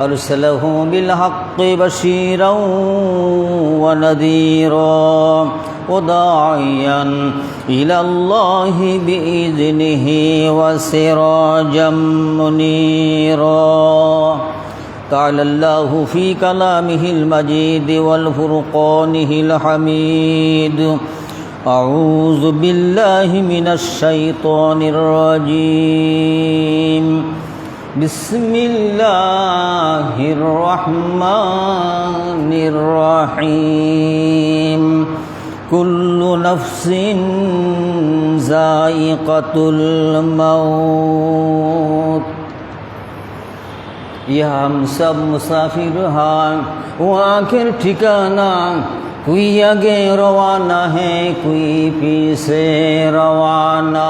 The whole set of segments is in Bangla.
أرسله بالحق بشيرا ونذيرا وداعيا إلى الله بإذنه وسراجا منيرا تعالى الله في كلامه المجيد والفرقانه الحميد أعوذ بالله من الشيطان الرجيم بسم الله الرحمن الرحيم كل نفس زائقة الموت یہ ہم سب مسافر ہیں وہ آخر ٹھکانہ کوئی آگے روانہ ہے کوئی پیچھے روانہ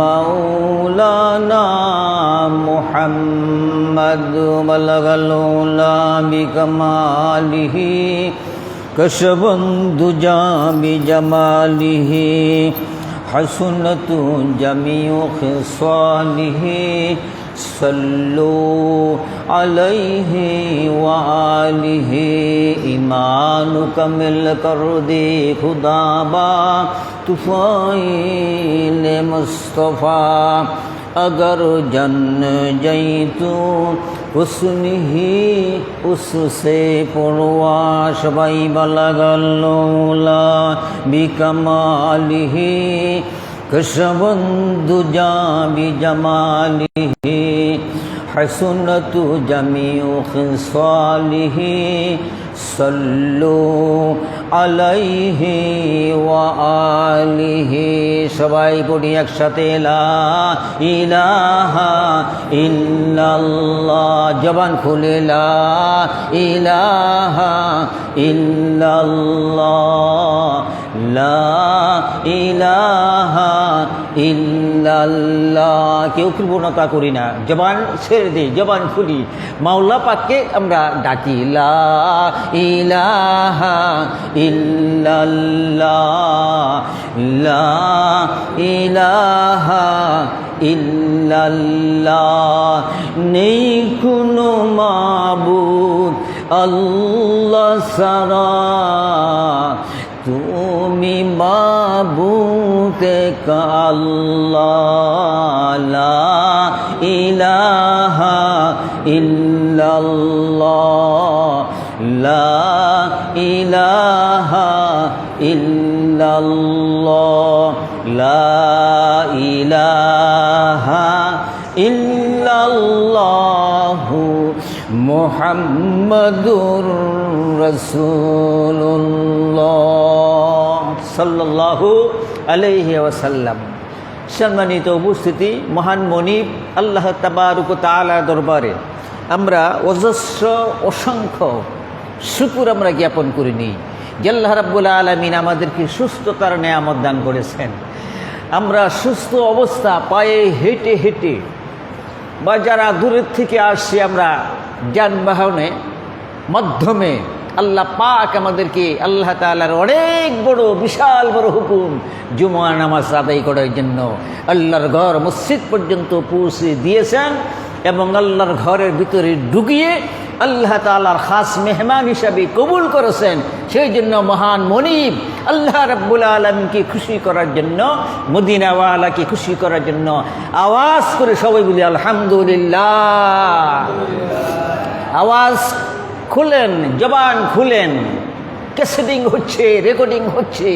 مولانا محمد بلغ العلا بكماله كشف الدجى بجماله حسنة جميع خصاله صلوا عليه وآله ایمان کمل کر دے خدا با طفائل مصطفیٰ اگر جن جئی تو حسن ہی اس سے پڑوا شبائی بلغ اللولا بکمالی کشبند جا بجمالی حسنت جميع خصاله صلوا عليه وآله সবাই পড়ি একসাথে লা ইলাহা ইল্লাল্লাহ জবান খুলে লা ইলাহা ইল্লাল্লাহ লা ইলাহা কেউ কৃপণতা করি না। জবান ছেড়ে দিই জবান খুলি। মাওলা পাককে আমরা ডাকি, লা ইলাহা লা ইলাহা নেই কোনো মাবুদ আল্লাহ সারা তুমি মাবুকে কাল্লা ইলাহা ইল্লাল্লাহ লা ইলাহা ইল্লাল্লাহ লা ইলাহা ইল্লাল্লাহু মুহাম্মাদুর রাসূলুল্লাহ সাল্লাল্লাহু আলাইহি ওয়াসাল্লাম। সম্মানিত উপস্থিতি, মহান মনিব আল্লাহ তাবারুক তাআলা দরবারে, আমরা অজস্র, অসংখ্য শুকুর আমরা জ্ঞাপন করে নিই আল্লাহ রাব্বুল আলামিন আমাদেরকে সুস্থতার নেয়ামত দান করেছেন। আমরা সুস্থ অবস্থা, পায়ে হেঁটে হেঁটে বা যারা দূরের থেকে আসছি আমরা যানবাহনে মাধ্যমে আল্লাহ পাক আমাদেরকে আল্লাহ তালার অনেক বড়, বিশাল বড় হুকুম জুমা নামাজ আদায় করার জন্য আল্লাহর ঘর মসজিদ পর্যন্ত পৌঁছে দিয়েছেন এবং আল্লাহর ঘরের ভিতরে ঢুকিয়ে আল্লাহ তালার খাস মেহমান হিসাবে কবুল করেছেন। সেই জন্য মহান মনিব আল্লাহ রব্বুল আলমকে খুশি করার জন্য, মদিনাওয়ালাকে খুশি করার জন্য আওয়াজ করে সবাই বলি, আলহামদুলিল্লাহ। আওয়াজ খুলেন, জবান খুলেন। ক্যাসেটিং হচ্ছে, রেকর্ডিং হচ্ছে।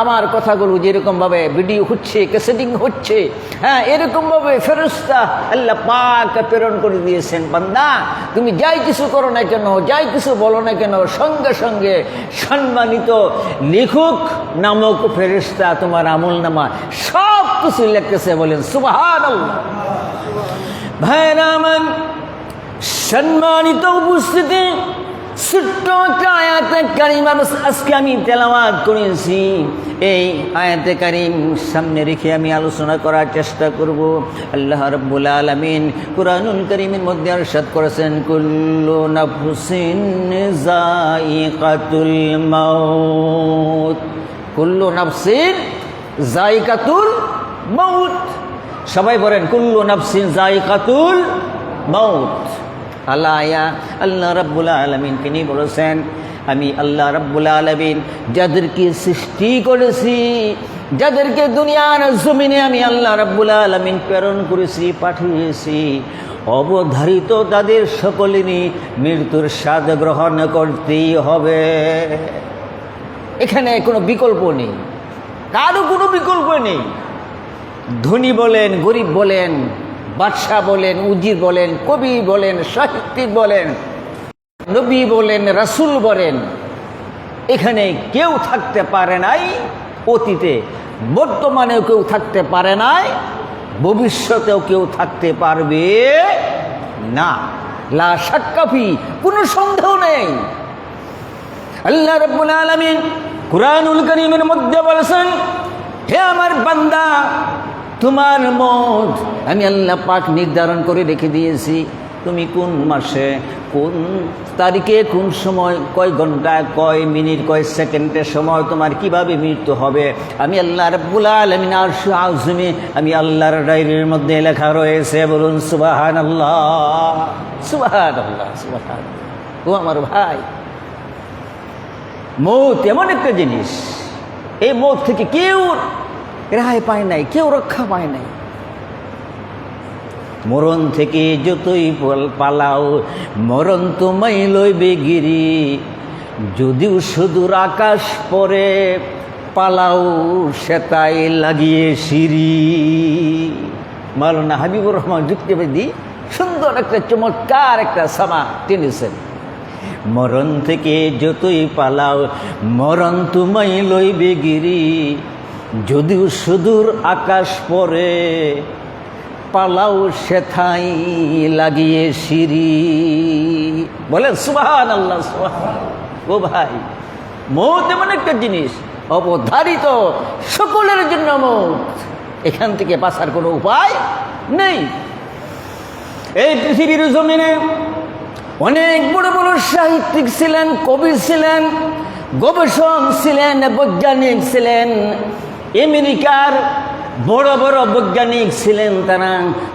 আমার কথাগুলো যেরকমভাবে ভিডিও হচ্ছে ক্যাসেটিং হচ্ছে। হ্যাঁ এরকমভাবে ফেরস্তা আল্লাহ পাক প্রেরণ করে দিয়েছেন, বান্দা। তুমি যাই কিছু করো না কেন, যাই কিছু বলো না কেন, সঙ্গে সঙ্গে সম্মানিত লেখক নামক ফেরস্তা তোমার আমল নামা সব কিছু লিখতেছে বলেন সুবাহান ভাইরা আমার, সম্মানিত উপস্থিতি ছোট্ট একটা আয়াতে কারিম আজকে আমি তেলাওয়াত করেছি। এই আয়াতে কারিম সামনে রেখে আমি আলোচনা করার চেষ্টা করব। আল্লাহ রব্বুল আলমিন কুরআনুল করিমের মধ্যে আরশাদ করেছেন, কুল্লু নাফসিন জাইকাতুল মাউত। কুল্লু নাফসিন জাইকাতুল মাউত। সবাই বলেন, কুল্লু নাফসিন জাইকাতুল মাউত। আল্লাহ আল্লাহ রাব্বুল আলমিন তিনি বলেছেন, আমি আল্লাহ রাব্বুল আলমিন যাদেরকে সৃষ্টি করেছি, যাদেরকে দুনিয়ার জমিনে আমি আল্লাহ রাব্বুল আলমিন প্রেরণ করেছি, পাঠিয়েছি, অবধারিত তাদের সকলেরই মৃত্যুর স্বাদ গ্রহণ করতেই হবে। এখানে কোনো বিকল্প নেই, কারও কোনো বিকল্প নেই। ধনী বলেন, গরিব বলেন বাদশাহ বলেন, উজির বলেন, কবি বলেন, সাহিত্যিক বলেন, নবী বলেন, রাসুল বলেন, এখানে কেউ থাকতে পারে নাই, অতীতে বর্তমানেও কেউ থাকতে পারে নাই, ভবিষ্যতেও কেউ থাকতে পারবে না। লা সাক্কাফি কোনো সন্দেহ নেই। আল্লাহ রব্বুল আলমিন কুরআনুল করিমের মধ্যে বলেছেন, হে আমার বান্দা তোমার মত। আমি আল্লাহ পাক নির্ধারণ করে রেখে দিয়েছি। তুমি কোন মাসে, কোন তারিখে, কোন সময়, কয় ঘন্টায় কয় মিনিট, কয় সেকেন্ডের সময় তোমার কীভাবে মৃত্যু হবে? আমি আল্লাহ রব্বুল আলমিন আর আজমি আমি আল্লাহর ডায়েরির মধ্যে লেখা রয়েছে, বলুন সুবাহান আল্লাহ সুবাহান আল্লাহ সুবাহান ও আমার ভাই, মৌত এমন একটা জিনিস। এই মৌত থেকে কেউ রেহাই পায় নাই, কেউ রক্ষা পায় নাই। মরণ থেকে যতই পালাও, মরণ তোমায় লইবে গিরি। যদিও সুদূর আকাশ পরে পালাও, সেতাই লাগিয়ে সিঁড়ি। মাওলানা হাবিবুর রহমান যুক্তিবাদী সুন্দর একটা চমৎকার একটা সামা টেনেছেন। মরণ থেকে যতই পালাও, মরণ তোমায় লইবে গিরি। যদিও সুদূর আকাশ পরে, পালাও সেথাই লাগিয়ে সিঁড়ি। বলেন সুবাহান আল্লাহ। ও ভাই, মৌত এমন একটা জিনিস, অবধারিত, সকলের জন্য মৌত। এখান থেকে বাঁচার কোনো উপায় নেই। এই পৃথিবীর জমিনে অনেক বড় বড় সাহিত্যিক ছিলেন, কবি ছিলেন, গবেষক ছিলেন, বৈজ্ঞানিক ছিলেন। আমেরিকার বড় বড় বৈজ্ঞানিক ছিলেন তারা,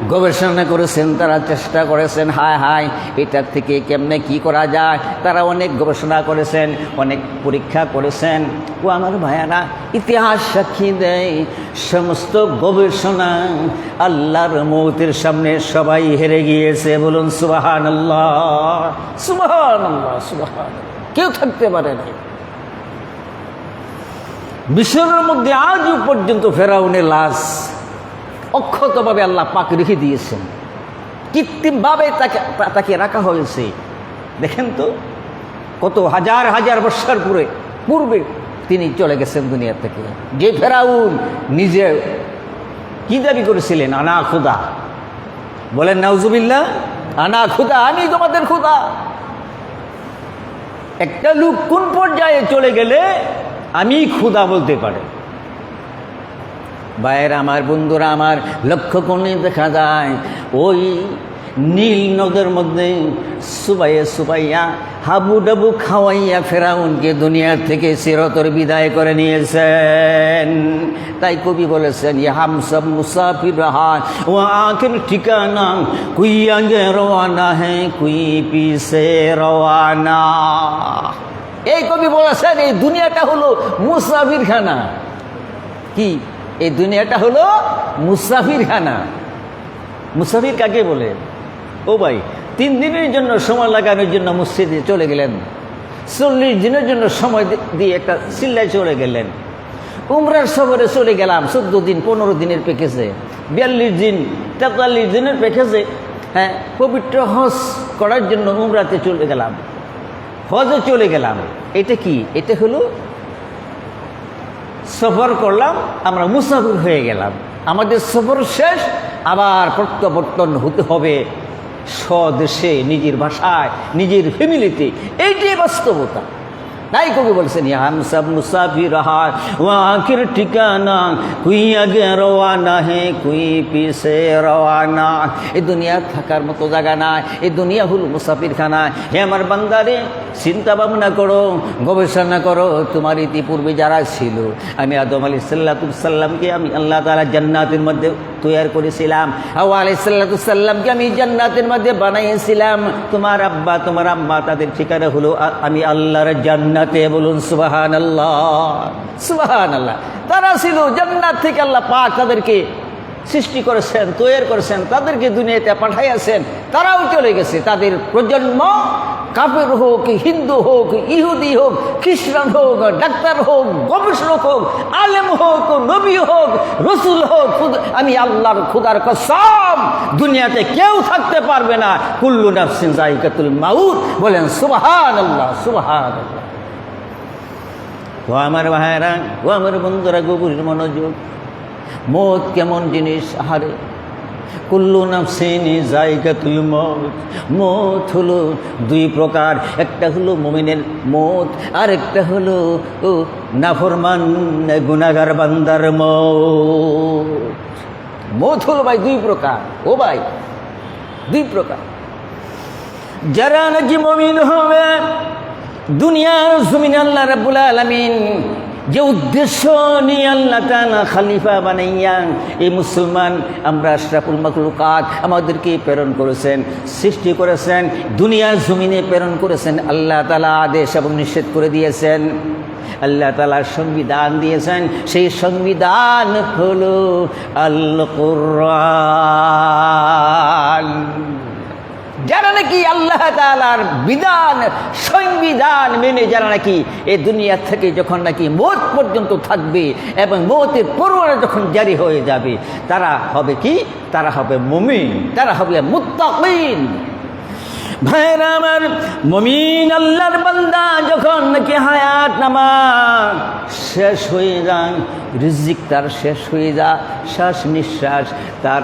গবেষণা করেছেন, তারা চেষ্টা করেছেন, হায় হায়, এটার থেকে কেমনে কি করা যায়? তারা অনেক গবেষণা করেছেন, অনেক পরীক্ষা করেছেন। ও আমার ভাইয়ারা, ইতিহাস সাক্ষী দেয়, সমস্ত গবেষণা আল্লাহর মৌতের সামনে সবাই হেরে গিয়েছে, বলুন সুবাহান আল্লাহ সুবাহান আল্লাহ সুবাহান কেউ থাকতে পারে না মিশরের মধ্যে আজও পর্যন্ত ফেরাউনের লাশ অক্ষতভাবে আল্লাহ পাক রেখে দিয়েছেন। কৃত্রিমভাবে তাকে তাকে রাখা হয়েছে। দেখেন তো, কত হাজার হাজার বৎসর পূর্বে পূর্বে তিনি চলে গেছেন দুনিয়া থেকে। যে ফেরাউন নিজে কি দাবি করেছিলেন? আনা খুদা। বলেন নাউজুবিল্লা আনা খুদা, আমি তোমাদের খুদা। একটা লোক কোন পর্যায়ে চলে গেলে আমি ক্ষুদা বলতে পারে। ভাইয়ের আমার বন্ধুরা আমার লক্ষ্য কোণে দেখা যায়, ওই নীল নদের মধ্যে সুবাইয়া সুবাইয়া হাবু ডাবু খাওয়াইয়া ফেরাউনকে দুনিয়ার থেকে চিরতর বিদায় করে নিয়েছেন। তাই কবি বলেছেন ইয়ে হাম সব মুসাফির রাহান ও আখের ঠিকানা, কুই আগে রওয়ানা হ্যাঁ কুই পিসে রওয়ানা। এই কবি বলেছেন, এই দুনিয়াটা হলো মুসাফির খানা কি? এই দুনিয়াটা হলো মুসাফির খানা মুসাফির কাকে বলে? ও ভাই, তিন দিনের জন্য সময় লাগানোর জন্য মসজিদে চলে গেলেন। চল্লিশ দিনের জন্য সময় দিয়ে একটা চিল্লায় চলে গেলেন। উমরার সফরে চলে গেলাম, চোদ্দ দিন, পনেরো দিনের প্যাকেজে বিয়াল্লিশ দিন, তেতাল্লিশ দিনের প্যাকেজে হ্যাঁ পবিত্র হজ করার জন্য উমরাতে চলে গেলাম। হজে চলে গেলাম। এটা কি? এটা হলো সফর করলাম, আমরা মুসাফির হয়ে গেলাম। আমাদের সফর শেষ, আবার প্রত্যাবর্তন হতে হবে স্বদেশে, নিজের ভাষায়, নিজের ফ্যামিলিতে এইটাই বাস্তবতা। তাই কবি বলছেন হাম সব মুসাফির হার ও আখির ঠিকানা, কুই আগে রওয়ানা হে কুই পিছে রওয়ানা এই দুনিয়া থাকার মতো জায়গা নাই, এই দুনিয়া হল মুসাফির খানা হে আমার বান্দারে, চিন্তা ভাবনা করো, গবেষণা করো, তোমার ইতিপূর্বে যারা ছিল, আমি আদম আলী সাল্লাতুসাল্লামকে আমি আল্লাহ তালা জান্নাতের মধ্যে তৈরি করেছিলাম। আলি আমি জান্নাতের মধ্যে বানাইছিলাম। তোমার আব্বা, তোমার আম্মা তাদের ঠিকানা হলো আমি আল্লাহর জান্নাতে বলুন সুবাহান আল্লাহ সুবাহান আল্লাহ তারা ছিল জান্নাত থেকে আল্লাহ পাক তাদেরকে সৃষ্টি করেছেন তৈরি করেছেন, তাদেরকে দুনিয়াতে পাঠাইয়াছেন, তারাও চলে গেছে। তাদের প্রজন্ম কাপের হোক, হিন্দু হোক, ইহুদি হোক, খ্রিস্টান হোক, ডাক্তার হোক গবেষণক হোক, আলেম হোক, নবী হোক, রসুল হোক আমি আল্লাহর খুদার কসম, দুনিয়াতে কেউ থাকতে পারবে না। কুল্লু নাফসিন জাইকাতুল মাউত বলেন সুবহান আল্লাহ সুবহান ও আমার ভাইরা ও আমার বন্ধুরা, গভীর মনোযোগ মত কেমন জিনিস? আহারে, কুল্লু নাফসিনি জায়গাতুল মত মত হলো দুই প্রকার, একটা হলো মুমিনের মত, আর একটা হলো, ও, নাফরমান গুনাগার বান্দার মত। মত হলো ভাই দুই প্রকার, ও ভাই, দুই প্রকার। যারা নাকি মমিন হবে, দুনিয়ার জমিন আল্লাহ রাব্বুল আলামিন যে উদ্দেশ্য নিয়ে আল্লাহ তাআলা খালিফা বানাইয়া এই মুসলমান আমরা আশরাফুল মাকলুকাত আমাদেরকে প্রেরণ করেছেন, সৃষ্টি করেছেন, দুনিয়ার জমিনে প্রেরণ করেছেন, আল্লাহ তাআলা আদেশ এবং নিষেধ করে দিয়েছেন। আল্লাহ তালা সংবিধান দিয়েছেন, সেই সংবিধান হলো আল কোরআন যারা নাকি আল্লাহ তালার বিধান, সংবিধান মেনে যারা নাকি? এ দুনিয়া থেকে যখন নাকি মত পর্যন্ত থাকবে এবং মতের পরোয়ানা যখন জারি হয়ে যাবে, তারা হবে কি? তারা হবে মুমিন, তারা হবে মুত্তাকিন। ভাইরা আমার মমিন আল্লাহর বান্দা যখন নাকি হায়াত নামা শেষ হয়ে যায়, রিজিক তার শেষ হয়ে যায়, শ্বাস নিঃশ্বাস তার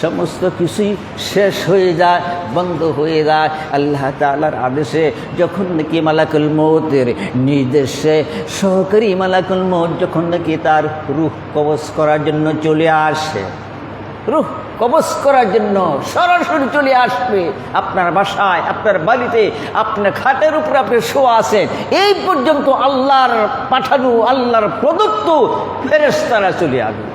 সমস্ত কিছুই শেষ হয়ে যায়, বন্ধ হয়ে যায়। আল্লাহ তালার আদেশে যখন নাকি মালাকুল মৌতের নির্দেশে সহকারী মালাকুল মৌত যখন নাকি তার রুহ কবচ করার জন্য চলে আসে, রুহ কবচ করার জন্য সরাসরি চলে আসবে আপনার বাসায়, আপনার বাড়িতে, আপনার খাটের উপরে আপনি শোয়া আছেন। এই পর্যন্ত আল্লাহর পাঠানো, আল্লাহর প্রদত্ত ফেরেস্তারা চলে আসবে।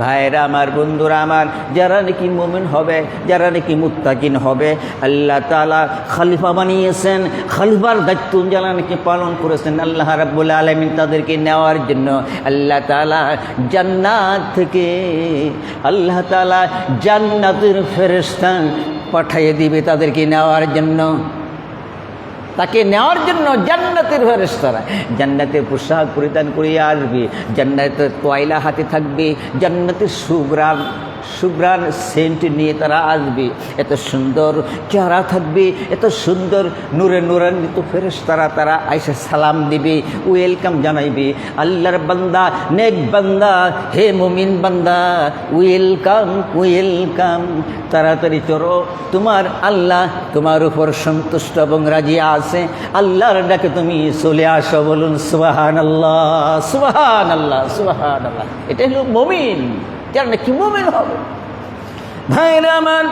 ভাইরা আমার, বন্ধুরা আমার, যারা নাকি মোমেন হবে, যারা নাকি মুত্তাকিন হবে, আল্লাহ তালা খালিফা বানিয়েছেন, খালিফার দায়িত্ব যারা নাকি পালন করেছেন, আল্লাহ রাব্বুল আলমিন তাদেরকে নেওয়ার জন্য আল্লাহ তালা জান্নাত থেকে আল্লাহ তালা জান্নাতের ফেরেস্তান পাঠিয়ে দিবে তাদেরকে নেওয়ার জন্য। তাকে নেওয়ার জন্য জান্নাতের ফেরেস্তারা জান্নাতের পোশাক পরিধান করিয়ে আসবে জান্নাতের তয়লা হাতে থাকবে জান্নাতের সুগ্রাম সুগ্রাম সেন্ট নিয়ে তারা আসবে। এত সুন্দর চেহারা থাকবে, এত সুন্দর নূরে নূরান্বিত ফেরেস্তারা তারা আইসা সালাম দিবে, ওয়েলকাম জানাইবে। আল্লাহর বান্দা, নেক বান্দা, হে মুমিন বান্দা, ওয়েলকাম ওয়েলকাম। তাড়াতাড়ি চলো তোমার আল্লাহ তোমার উপর সন্তুষ্ট এবং রাজি আছে। আল্লাহর ডাকে তুমি চলে আসো বলুন সুবাহান আল্লাহ সুবাহান আল্লাহ সুবাহান আল্লাহ এটা হলো মমিন। যারা নাকি মমিন হবে? ভাইরা আমার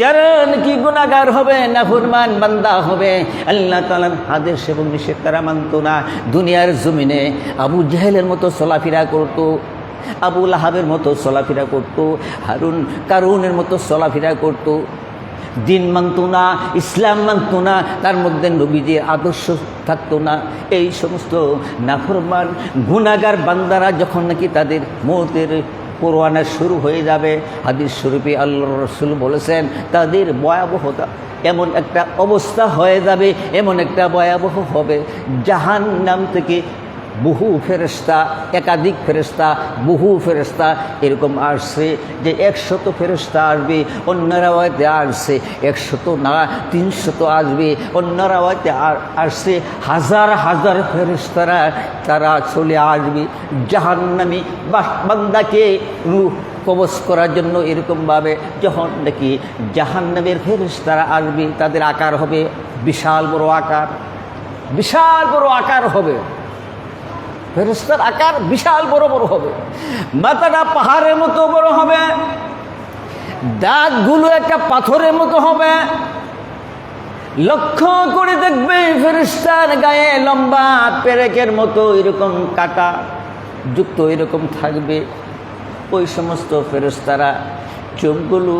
যারা নাকি গুণাগার হবে নাফরমান বান্দা হবে? আল্লাহ তালার আদেশ এবং নিষেধ তারা মানত না। দুনিয়ার জমিনে আবু জাহেলের মতো চলাফেরা করতো, আবু লাহাবের মতো চলাফেরা করতো, হারুন কারুনের মতো চলাফেরা করতো। দিন মানত না, ইসলাম মানত না, তার মধ্যে নবীজির আদর্শ থাকতো না। এই সমস্ত নাফরমান গুণাগার বান্দারা যখন নাকি তাদের মতের কোরআনা শুরু হয়ে যাবে। হাদিস স্বরূপে আল্লাহ রসুল বলেছেন, তাদের ভয়াবহতা এমন একটা অবস্থা হয়ে যাবে, এমন একটা ভয়াবহ হবে। জাহান নাম থেকে বহু ফেরেস্তা একাধিক ফেরেস্তা বহু ফেরেস্তা এরকম আসছে যে একশত ফেরেস্তা আসবে অন্যরা হয়তো আসছে, একশত না, তিনশত আসবে অন্যরা হয়তো আসছে, হাজার হাজার ফেরেস্তারা তারা চলে আসবে। জাহান্নামি বান্দাকে রূপ কবচ করার জন্য এরকমভাবে যখন নাকি জাহান্নামের ফেরেস্তারা আসবে, তাদের আকার হবে বিশাল বড় আকার। বিশাল বড় আকার হবে। ফেরস্তার আকার বিশাল বড় বড় হবে। মাথাটা পাহাড়ের মতো বড় হবে। দাঁতগুলো একটা পাথরের মতো হবে। লক্ষ্য করে দেখবে ফেরিস্তার গায়ে লম্বা পেরেকের মতো এরকম কাটা যুক্ত এরকম থাকবে। ওই সমস্ত ফেরস্তারা চোখগুলো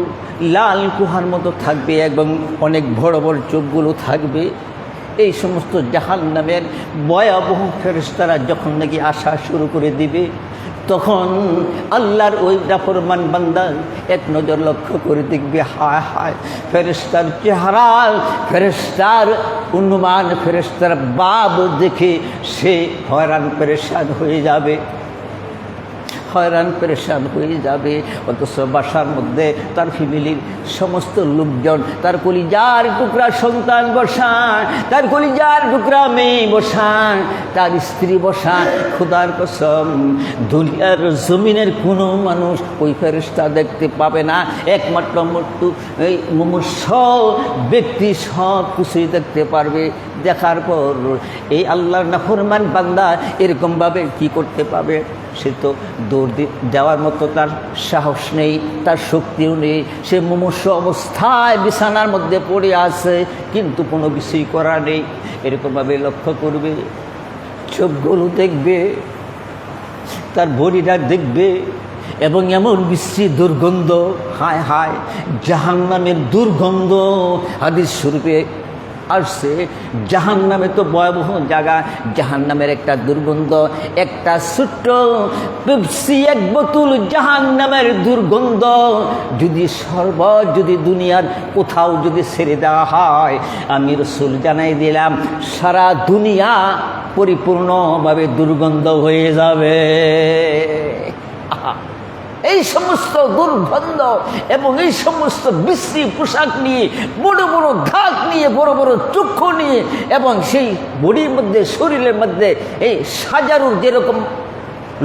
লাল কুহার মতো থাকবে এবং অনেক বড় বড় চোখগুলো থাকবে। এই সমস্ত জাহান নামের ভয়াবহ ফেরস্তারা যখন নাকি আসা শুরু করে দিবে, তখন আল্লাহর ওই রাফরমান বান্দা এক নজর লক্ষ্য করে দেখবে, হায় হায় ফেরেস্তার চেহারা ফেরেস্তার অনুমান ফেরেস্তার বাব দেখে সে হয়রান, পেরেশান হয়ে যাবে। হয়রান, পরেশান হয়ে যাবে। অথচ বাসার মধ্যে তার ফ্যামিলির সমস্ত লোকজন, তার কলিজার টুকরা সন্তান বসান, তার কলিজার টুকরা মেয়ে বসান, তার স্ত্রী বসান। খুদার কসম, দুনিয়ার জমিনের কোনো মানুষ ওই ফেরিস্তা দেখতে পাবে না। একমাত্র মৃত্যু এই মুমূর্ষ ব্যক্তি সব কিছুই দেখতে পারবে। দেখার পর এই আল্লাহর নাফরমান বান্দা এরকমভাবে কি করতে পাবে? সে তো দৌড় দেওয়ার মতো তার সাহস নেই, তার শক্তিও নেই। সে মুমূর্ষ অবস্থায় বিছানার মধ্যে পড়ে আছে, কিন্তু কোনো কিছুই করা নেই। এরকমভাবে লক্ষ্য করবে চোখগুলো দেখবে, তার বডিটা দেখবে, এবং এমন বিশ্রী দুর্গন্ধ, হায় হায় জাহান নামের দুর্গন্ধ, হাদিস স্বরূপে আসছে জাহান নামে তো ভয়াবহ জায়গা। জাহান নামের একটা দুর্গন্ধ, একটা ছোট্ট পেপসি, এক বোতল জাহান নামের দুর্গন্ধ। যদি সর্ব, যদি দুনিয়ার কোথাও যদি ছেড়ে দেওয়া হয়, আমি রসুল জানাই দিলাম, সারা দুনিয়া পরিপূর্ণভাবে দুর্গন্ধ হয়ে যাবে। আহা। এই সমস্ত দুর্গন্ধ এবং এই সমস্ত বিশ্রী পোশাক নিয়ে, বড় বড় ঘাট নিয়ে, বড় বড় চক্ষু নিয়ে এবং সেই বডির মধ্যে, শরীরের মধ্যে এই সাজারুর যেরকম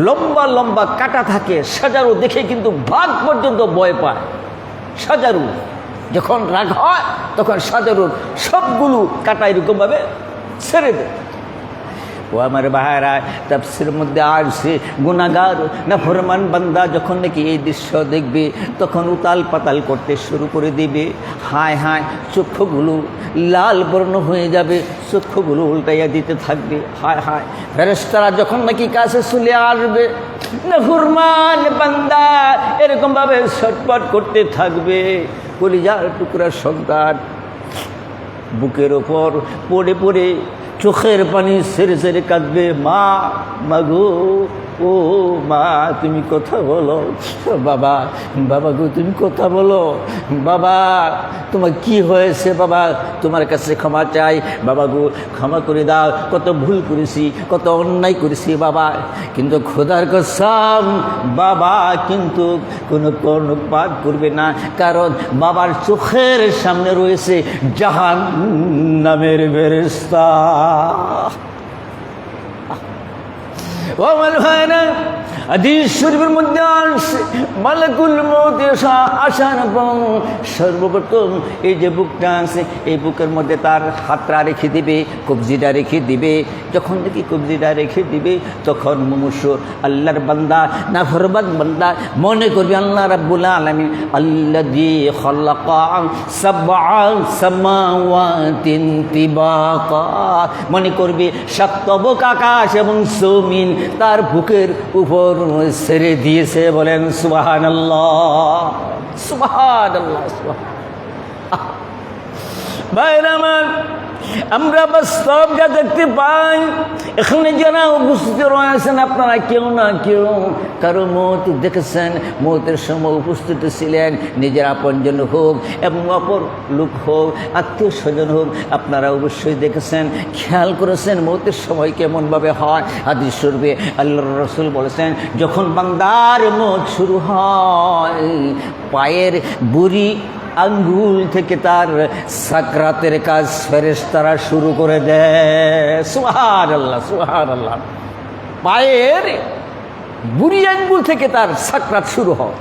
লম্বা লম্বা কাটা থাকে, সাজারু দেখে কিন্তু ভাগ পর্যন্ত ভয় পায়। সাজারু যখন রাগ হয়, তখন সাজারুর সবগুলো কাটা এরকমভাবে ছেড়ে দেয়। ও আমার ভাইরা তাপসির মধ্যে আসছে গুণাগার না ফরমান বান্দা যখন নাকি এই দৃশ্য দেখবে, তখন উতাল পাতাল করতে শুরু করে দিবে। হায় হায়, চক্ষুগুলো লাল বর্ণ হয়ে যাবে, চক্ষুগুলো উল্টাইয়া দিতে থাকবে। হায় হায় ফেরেস্তারা যখন নাকি কাছে চলে আসবে না বান্দা এরকমভাবে ছটপট করতে থাকবে। কলিজার টুকরার সন্তান বুকের ওপর পড়ে পড়ে চোখের পানি সেরে সেরে কাঁদবে মা মাগো ও মা, তুমি কথা বলো। বাবা বাবা গো, তুমি কথা বলো। বাবা, তোমার কি হয়েছে বাবা? তোমার কাছে ক্ষমা চাই। বাবা গো, ক্ষমা করে দাও। কত ভুল করেছি, কত অন্যায় করেছি বাবা। কিন্তু খোদার কসম, বাবা কিন্তু কোনো কর্ণপাত করবে না। কারণ বাবার চোখের সামনে রয়েছে জাহান নামের বেরেস্তা সর্বপ্রথম এই যে বুকটা আছে, এই বুকের মধ্যে তার হাতটা রেখে দিবে, কবজিটা রেখে দিবে। যখন দেখি কবজিটা রেখে দিবে, তখন মুমুষ আল্লাহর বান্দা না ফরবাদ বান্দা মনে করবে, আল্লাহ রাব্বুল সাবআ সামাওয়াতিন তিবাকা। মনে করবে সপ্তবক আকাশ এবং জমিন তার বুকের উপর ছেড়ে দিয়েছে বলেন সুবহানাল্লাহ সুবাহান। আল্লাহ সুবাহ আমার আমরা বাস্তব যা দেখতে পাই, এখানে যারা উপস্থিত রয়েছেন, আপনারা কেউ না কেউ কারও মত দেখেছেন, মতের সময় উপস্থিত ছিলেন, নিজের আপনজন হোক এবং অপর লোক হোক আত্মীয় স্বজন হোক, আপনারা অবশ্যই দেখেছেন, খেয়াল করেছেন মতের সময় কেমনভাবে হয়। আদি স্বরূপে আল্লাহ রসুল বলেছেন, যখন বান্দার মত শুরু হয়, পায়ের বুড়ি আঙ্গুল থেকে তার সাকরাতের কাজ ফেরেস তারা শুরু করে দেয়। সুহার আল্লাহ সুহার আল্লাহ পায়ের বুড়ি আঙ্গুল থেকে তার সাকরাত শুরু হয়।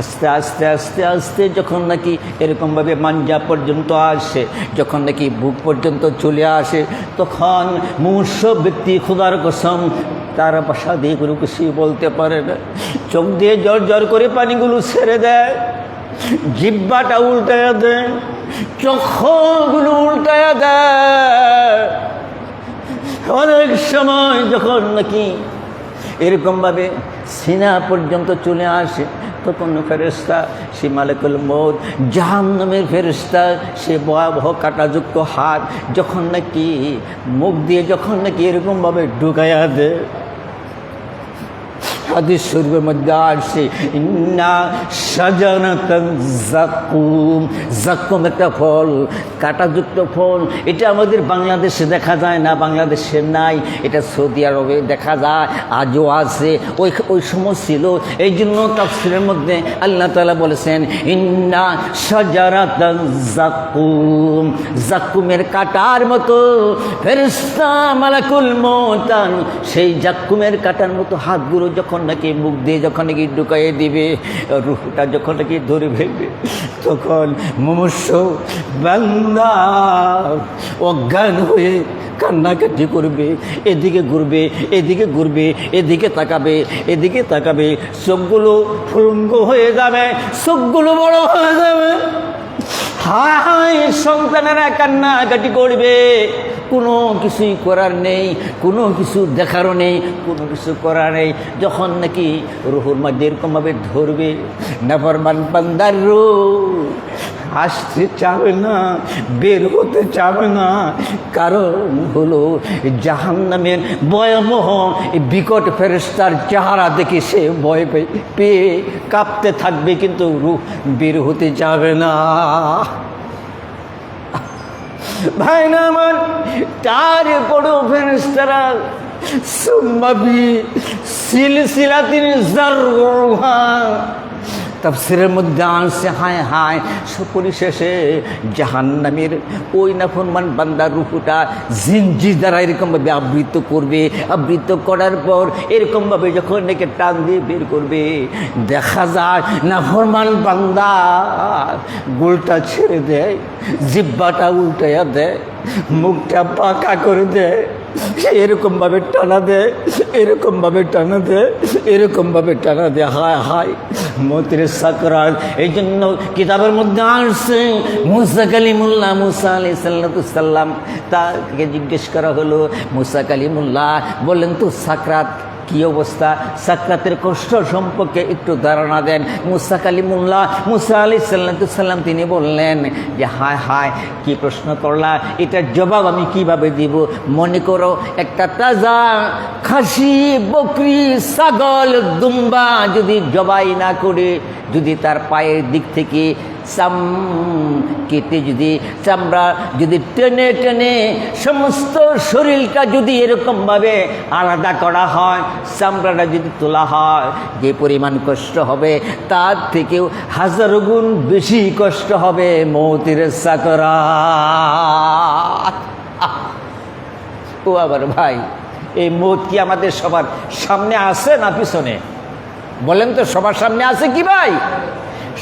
আস্তে আস্তে আস্তে আস্তে যখন নাকি এরকমভাবে মাঞ্জা পর্যন্ত আসে, যখন নাকি বুক পর্যন্ত চলে আসে, তখন মুমূর্ষ ব্যক্তি ক্ষুদার কসম তার বাসা দিয়ে কোনো কিছুই বলতে পারে না। চোখ দিয়ে জ্বর জ্বর করে পানিগুলো ছেড়ে দেয়। জিব্বাটা উল্টায়া দেয় চক্ষুগুলো উল্টায়া দেয় অনেক সময় যখন নাকি এরকমভাবে সিনা পর্যন্ত চলে আসে, তখন ফেরেস্তা সে মালিকুল মৌত জাহান নামের ফেরেস্তা সে ভয়াবহ কাটাযুক্ত হাত যখন নাকি মুখ দিয়ে যখন নাকি এরকমভাবে ঢুকাইয়া দেয় হাদিস শরীফের মধ্যে আসছে ইন্না সাজানাতান জাকুম। জাকুম একটা ফল, কাঁটাযুক্ত ফল। এটা আমাদের বাংলাদেশে দেখা যায় না, বাংলাদেশে নাই। এটা সৌদি আরবে দেখা যায়, আজও আছে। ওই ওই সময় ছিল। এই জন্য তাফসিরের মধ্যে আল্লাহ তালা বলেছেন, ইন্না সাজারাতান জাকুম। জাকুমের কাটার মতো ফেরেস্তা মালাকুল মতান সেই জাকুমের কাটার মতো হাতগুলো যখন নাকি মুখ দিয়ে যখন নাকি ঢুকাইয়ে দিবে, রুহটা যখন নাকি ধরে ফেলবে, তখন মুমূর্ষ বান্দা অজ্ঞান হয়ে কান্নাকাটি করবে, এদিকে ঘুরবে এদিকে ঘুরবে, এদিকে তাকাবে এদিকে তাকাবে, চোখগুলো ফুলঙ্গ হয়ে যাবে, চোখগুলো বড় হয়ে যাবে। হায় হায়, সন্তানেরা কান্নাকাটি করবে। কোনো কিছুই করার নেই, কোনো কিছু দেখারও নেই, কোনো কিছু করার নেই। যখন নাকি রুহুর মধ্যে এরকমভাবে ধরবে নাফরমান বান্দার রু আসতে চাবে না, বের হতে চাবে না। কারণ হলো জাহান নামের ভয়াবহ বিকট ফেরেস্তার চেহারা দেখে সে ভয় পেয়ে কাঁপতে থাকবে, কিন্তু রুহ বের হতে যাবে না। ভাই না আমার তার বড় ফেরেস্তারা সুম্মাবি সিলসিলাতিন জারহা তাফসিরের মধ্যে আনছে হায় হায় পরিশেষে জাহান্নামের ওই নাফরমান বান্দার রূপটা জিনজি দ্বারা এরকমভাবে আবৃত করবে। আবৃত করার পর এরকমভাবে যখন নাকি টান দিয়ে বের করবে, দেখা যায় নাফরমান বান্দা গোলটা ছেড়ে দেয়, জিব্বাটা উল্টাইয়া দেয়, মুখটা পাকা করে দেয় এরকমভাবে টানা দেয়, এরকমভাবে টানা দেয়, এরকমভাবে টানা দেয়, হায় হায় মতির সাকরাত। এই জন্য কিতাবের মধ্যে আসছে, মুসা কালিমুল্লাহ, মুসা আলি সাল্লাতুসাল্লাম তাকে জিজ্ঞেস করা হলো, মুসা কালিমুল্লাহ, বললেন তো সাকরাত কি অবস্থা? সাকরাতের কষ্ট সম্পর্কে একটু ধারণা দেন। মুসা কালিমুল্লাহ, মুসা আলি সাল্লাম তিনি বললেন যে, হায় হায়, কি প্রশ্ন করলা? এটার জবাব আমি কীভাবে দিব? মনে করো, একটা তাজা, খাসি, বকরি, ছাগল, দুম্বা যদি জবাই না করে, যদি তার পায়ের দিক থেকে চাম কেটে যদি চামড়া যদি টেনে টেনে সমস্ত শরীরটা যদি এরকমভাবে আলাদা করা হয়, চামড়াটা যদি তোলা হয়, যে পরিমাণ কষ্ট হবে, তার থেকেও হাজার গুণ বেশি কষ্ট হবে মৌতির সাকরা। ও আবার ভাই, এই মৌত কি আমাদের সবার সামনে আছে না পিছনে? বলেন তো সবার সামনে আছে কি ভাই?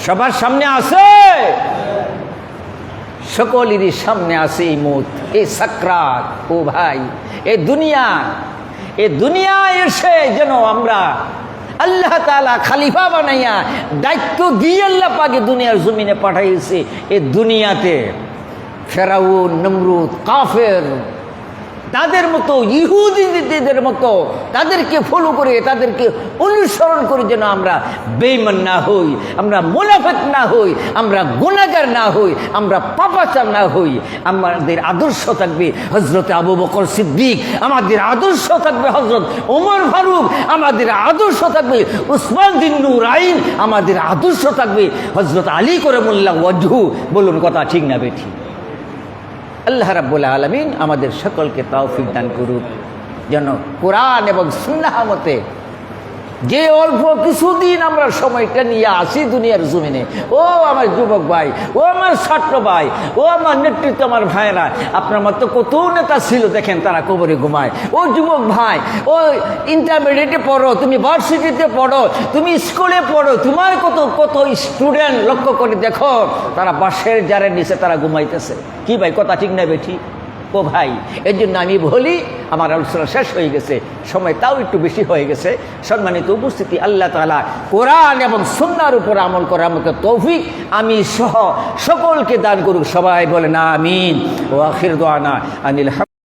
সবার সামনে আছে। সকলেরই সামনে আছে এই মত এই সাকরাত, ও ভাই, এ দুনিয়া, এ দুনিয়ায় এসে যেন আমরা আল্লাহ তালা খালিফা বানাইয়া দায়িত্ব দিয়ে আল্লাহ পাকে দুনিয়ার জমিনে পাঠাইছে। এ দুনিয়াতে ফেরাউন, নমরুদ, কাফের তাদের মতো ইহুদিদের মতো তাদেরকে ফলো করে, তাদেরকে অনুসরণ করে যেন আমরা বেইমান না হই, আমরা মোনাফেক না হই, আমরা গুণাগার না হই, আমরা পাপাচার না হই। আমাদের আদর্শ থাকবে হজরত আবু বকর সিদ্দিক, আমাদের আদর্শ থাকবে হজরত ওমর ফারুক, আমাদের আদর্শ থাকবে উসমান দিন নূর আইন আমাদের আদর্শ থাকবে হজরত আলী করে মোল্লা ওয়াজহু। বলুন কথা ঠিক না বেঠি আল্লাহ রাবুল আলমিন আমাদের সকলকে তাওফিক দান করুক। যেন কোরআন এবং সুন্নাহ মতে যে অল্প কিছুদিন আমরা সময়টা নিয়ে আসি দুনিয়ার জমিনে, ও আমার যুবক ভাই, ও আমার ছাত্র ভাই, ও আমার নেতৃত্ব, আমার ভাইরা আপনার মতো কত নেতা ছিল দেখেন তারা কবরে ঘুমায়। ও যুবক ভাই, ও ইন্টারমিডিয়েটে পড়ো, তুমি ভার্সিটিতে পড়ো, তুমি স্কুলে পড়ো, তোমার কত কত স্টুডেন্ট লক্ষ্য করে দেখো, তারা বাসের জারের নিচে তারা ঘুমাইতেছে। কি ভাই, কথা ঠিক না বেঠি? ও ভাই এর জন্য আমি বলি, আমার আলোচনা শেষ হয়ে গেছে, সময় তাও একটু বেশি হয়ে গেছে। সম্মানিত উপস্থিতি, আল্লাহ তালা কোরআন এবং সন্ন্যার উপর আমল করা আমাকে তৌফিক আমি সহ সকলকে দান করুক। সবাই বলে না আমিন। ও আখির দোয়ানা আনিল